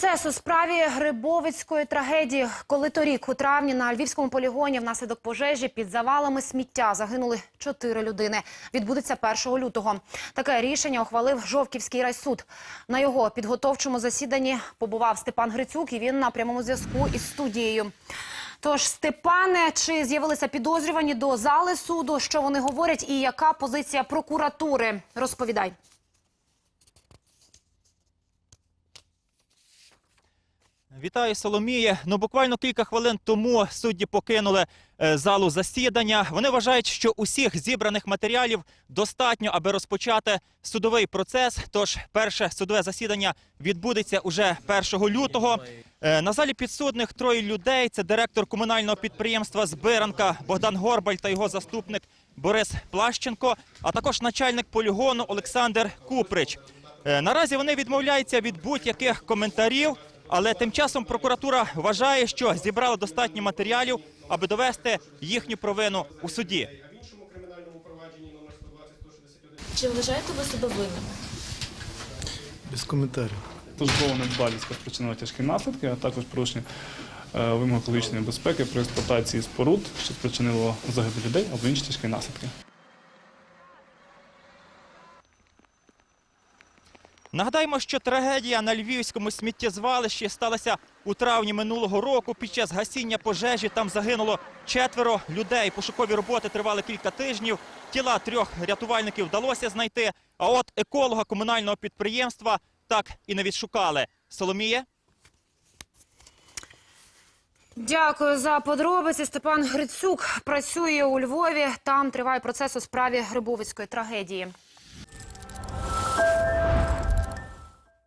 Процес у справі Грибовицької трагедії, коли торік у травні на львівському полігоні внаслідок пожежі під завалами сміття загинули чотири людини. Відбудеться 1 лютого. Таке рішення ухвалив Жовківський райсуд. На його підготовчому засіданні побував Степан Грицюк, і він на прямому зв'язку із студією. Тож, Степане, чи з'явилися підозрювані до зали суду? Що вони говорять, і яка позиція прокуратури? Розповідай. Вітаю, Соломіє. Ну буквально кілька хвилин тому судді покинули е, залу засідання. Вони вважають, що усіх зібраних матеріалів достатньо, аби розпочати судовий процес. Тож перше судове засідання відбудеться уже 1 лютого. Е, на залі підсудних троє людей. Це директор комунального підприємства Збиранка Богдан Горбаль та його заступник Борис Плащенко, а також начальник полігону Олександр Куприч. Е, Наразі вони відмовляються від будь-яких коментарів, але тим часом прокуратура вважає, що зібрала достатньо матеріалів, аби довести їхню провину у суді. Чи вважаєте ви себе винним? Без коментарів. Службова недбалість спричинила тяжкі наслідки, а також порушення е, вимог екологічної безпеки при експлуатації споруд, що спричинило загибель людей або інші тяжкі наслідки. Нагадаємо, що трагедія на львівському сміттєзвалищі сталася у травні минулого року. Під час гасіння пожежі там загинуло четверо людей. Пошукові роботи тривали кілька тижнів. Тіла трьох рятувальників вдалося знайти. А от еколога комунального підприємства так і не відшукали. Соломіє. Дякую за подробиці. Степан Грицюк працює у Львові. Там триває процес у справі Грибовицької трагедії.